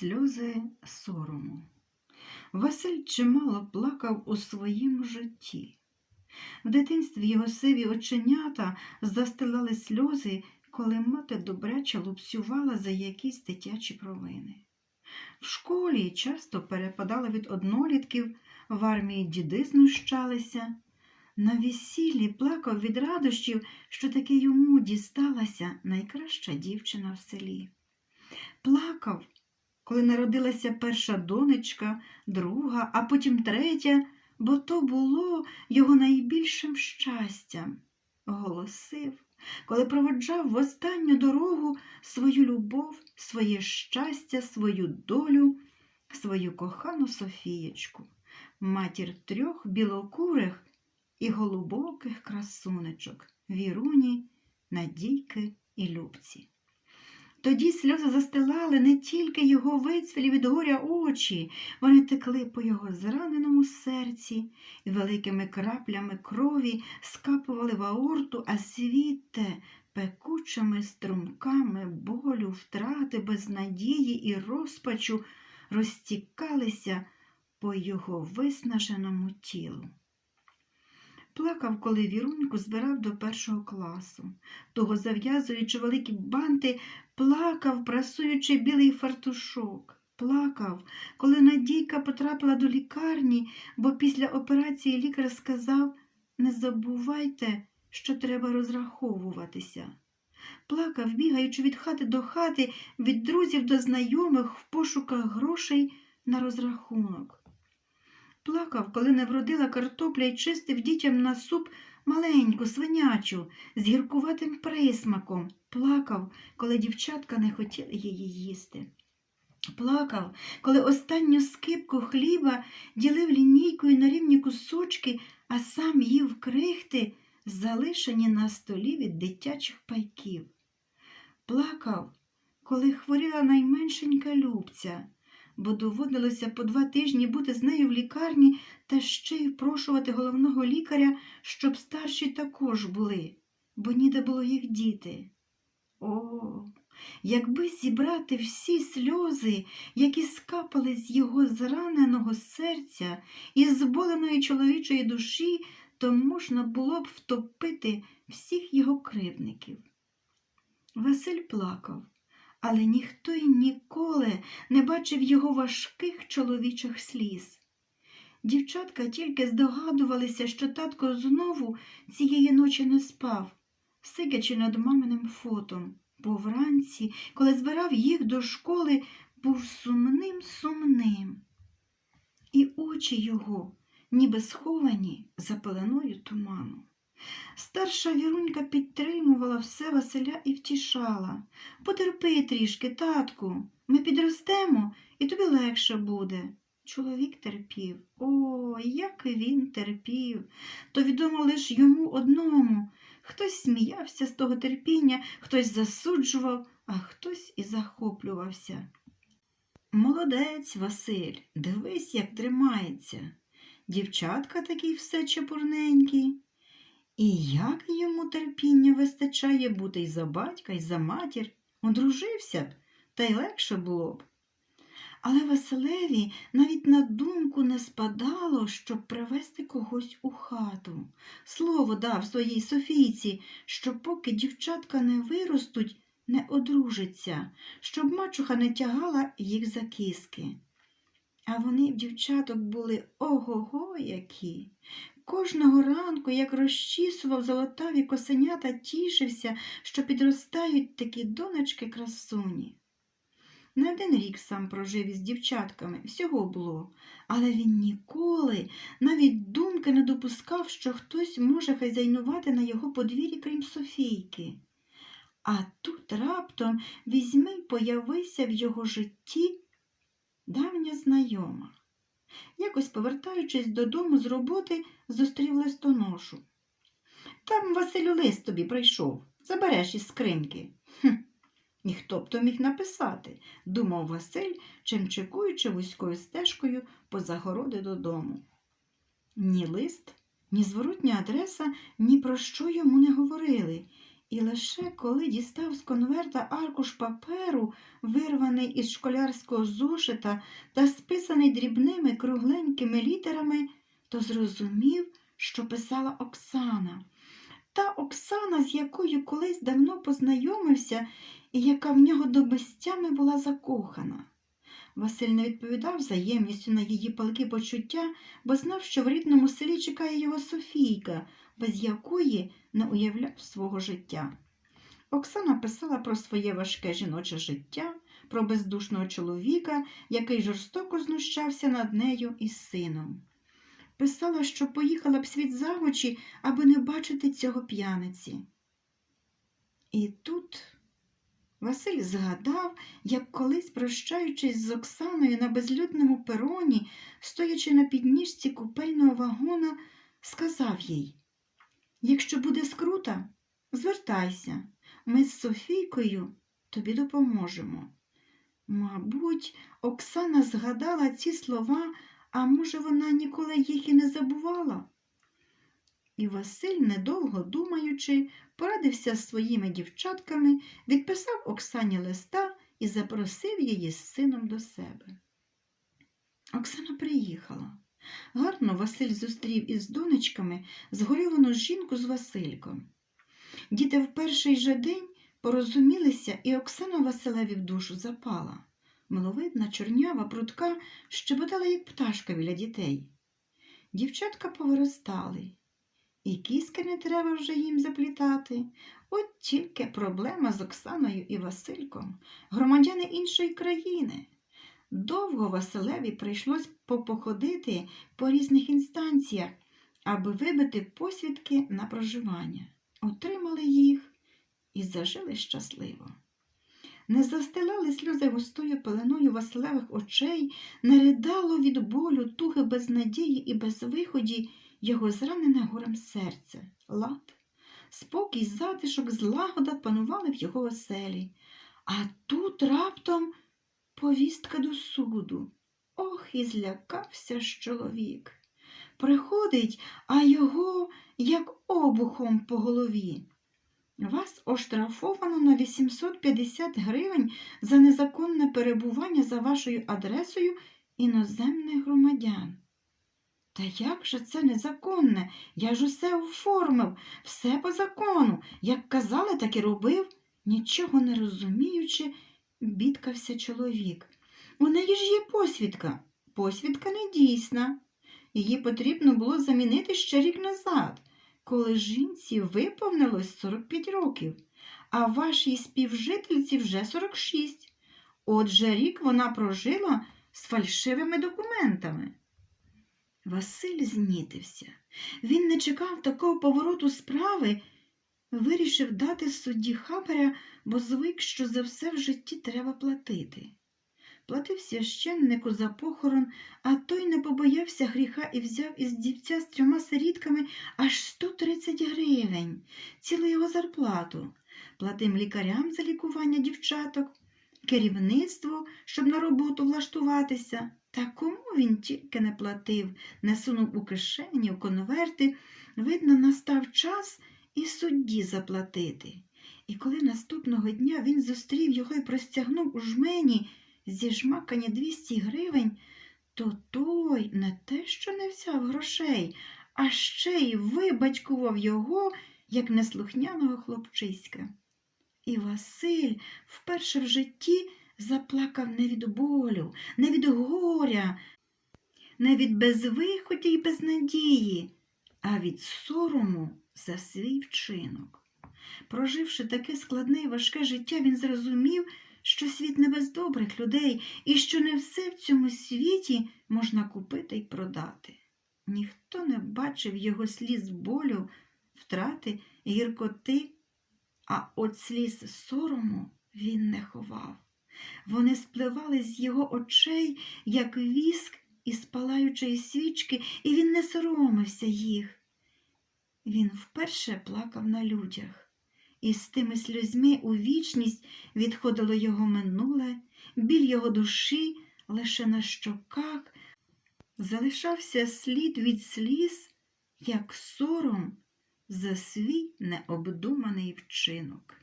Сльози сорому. Василь чимало плакав у своєму житті. В дитинстві його сиві оченята застилали сльози, коли мати добряче лупцювала за якісь дитячі провини. В школі часто перепадали від однолітків, в армії діди знущалися. На весіллі плакав від радощів, що таки йому дісталася найкраща дівчина в селі. Плакав, коли народилася перша донечка, друга, а потім третя, бо то було його найбільшим щастям. Голосив, коли проводжав в останню дорогу свою любов, своє щастя, свою долю, свою кохану Софієчку, матір трьох білокурих і голубоких красунечок Віруні, Надійки і Любці. Тоді сльози застилали не тільки його вицвілі від горя очі, вони текли по його зраненому серці і великими краплями крові скапували в аорту, а світе пекучими струмками болю, втрати, безнадії і розпачу розтікалися по його виснаженому тілу. Плакав, коли віруньку збирав до першого класу, того зав'язуючи великі банти, плакав, прасуючи білий фартушок. Плакав, коли Надійка потрапила до лікарні, бо після операції лікар сказав не забувайте, що треба розраховуватися. Плакав, бігаючи від хати до хати, від друзів до знайомих в пошуках грошей на розрахунок. Плакав, коли не вродила картопля і чистив дітям на суп маленьку, свинячу, з гіркуватим присмаком. Плакав, коли дівчатка не хотіли її їсти. Плакав, коли останню скипку хліба ділив лінійкою на рівні кусочки, а сам їв крихти, залишені на столі від дитячих пайків. Плакав, коли хворіла найменшенька Любця бо доводилося по два тижні бути з нею в лікарні та ще й прошувати головного лікаря, щоб старші також були, бо ніде було їх діти. О, якби зібрати всі сльози, які скапали з його зраненого серця і зболеної чоловічої душі, то можна було б втопити всіх його кривдників. Василь плакав але ніхто й ніколи не бачив його важких чоловічих сліз. Дівчатка тільки здогадувалися, що татко знову цієї ночі не спав, сидячи над маминим фотом, бо вранці, коли збирав їх до школи, був сумним сумним. І очі його, ніби сховані за пеленою туману. Старша вірунька підтримувала все Василя і втішала. Потерпи трішки, татку, ми підростемо, і тобі легше буде. Чоловік терпів. О, як він терпів. То відомо лиш йому одному. Хтось сміявся з того терпіння, хтось засуджував, а хтось і захоплювався. Молодець, Василь, дивись, як тримається. Дівчатка такий все чепурненький. І як йому терпіння вистачає бути й за батька, й за матір, одружився б, та й легше було б. Але Василеві навіть на думку не спадало, щоб привезти когось у хату. Слово дав своїй Софійці, що поки дівчатка не виростуть, не одружиться, щоб мачуха не тягала їх за кіски. А вони в дівчаток були ого-го які. Кожного ранку, як розчісував золотаві косенята, тішився, що підростають такі донечки красуні. Не один рік сам прожив із дівчатками, всього було, але він ніколи навіть думки не допускав, що хтось може хазяйнувати на його подвір'ї, крім Софійки. А тут раптом візьми й появися в його житті давня знайома. Якось, повертаючись додому з роботи, зустрів листоношу. Там Василю лист тобі прийшов, забереш із скриньки. Хм, І хто б то міг написати, думав Василь, чимчикуючи вузькою стежкою по загороди додому. Ні лист, ні зворотня адреса ні про що йому не говорили, І лише коли дістав з конверта аркуш паперу, вирваний із школярського зошита та списаний дрібними кругленькими літерами, то зрозумів, що писала Оксана. Та Оксана, з якою колись давно познайомився і яка в нього до безтями була закохана. Василь не відповідав взаємністю на її палки почуття, бо знав, що в рідному селі чекає його Софійка, без якої не уявляв свого життя. Оксана писала про своє важке жіноче життя, про бездушного чоловіка, який жорстоко знущався над нею і сином. Писала, що поїхала б світ за очі, аби не бачити цього п'яниці. І тут Василь згадав, як колись, прощаючись з Оксаною на безлюдному пероні, стоячи на підніжці купельного вагона, сказав їй Якщо буде скрута, звертайся, ми з Софійкою тобі допоможемо. Мабуть, Оксана згадала ці слова, а може, вона ніколи їх і не забувала. І Василь, недовго думаючи, порадився з своїми дівчатками, відписав Оксані листа і запросив її з сином до себе. Оксана приїхала. Гарно Василь зустрів із донечками згорьовану жінку з Васильком. Діти в перший же день порозумілися, і Оксана Василеві в душу запала. Миловидна, чорнява, прутка щебетала, як пташка біля дітей. Дівчатка повиростали, і кіски не треба вже їм заплітати. От тільки проблема з Оксаною і Васильком, громадяни іншої країни. Довго Василеві прийшлось попоходити по різних інстанціях, аби вибити посвідки на проживання. Отримали їх і зажили щасливо. Не застилали сльози густою пеленою Василевих очей, не ридало від болю, туги без надії і без виході його зранене горем серце, лад, спокій, затишок, злагода панували в його оселі. А тут раптом повістка до суду. Ох, і злякався ж чоловік. Приходить, а його як обухом по голові. Вас оштрафовано на 850 гривень за незаконне перебування за вашою адресою іноземних громадян. Та як же це незаконне? Я ж усе оформив, все по закону. Як казали, так і робив, нічого не розуміючи, бідкався чоловік. У неї ж є посвідка. Посвідка не дійсна. Її потрібно було замінити ще рік назад, коли жінці виповнилось 45 років, а вашій співжительці вже 46. Отже, рік вона прожила з фальшивими документами. Василь знітився. Він не чекав такого повороту справи, вирішив дати судді хабаря, бо звик, що за все в житті треба платити. Платив священнику за похорон, а той не побоявся гріха і взяв із дівця з трьома сирітками аж 130 гривень, цілу його зарплату. Платим лікарям за лікування дівчаток, керівництву, щоб на роботу влаштуватися. Та кому він тільки не платив, не сунув у кишені, у конверти. Видно, настав час і судді заплатити. І коли наступного дня він зустрів його і простягнув у жмені зі жмакання 200 гривень, то той не те, що не взяв грошей, а ще й вибатькував його, як неслухняного хлопчиська. І Василь вперше в житті заплакав не від болю, не від горя, не від безвиході й безнадії, а від сорому за свій вчинок. Проживши таке складне і важке життя, він зрозумів, що світ не без добрих людей і що не все в цьому світі можна купити й продати. Ніхто не бачив його сліз болю, втрати, гіркоти, а от сліз сорому він не ховав. Вони спливали з його очей, як віск із палаючої свічки, і він не соромився їх. Він вперше плакав на людях, і з тими сльозьми у вічність відходило його минуле, біль його душі лише на щоках, залишався слід від сліз, як сором за свій необдуманий вчинок.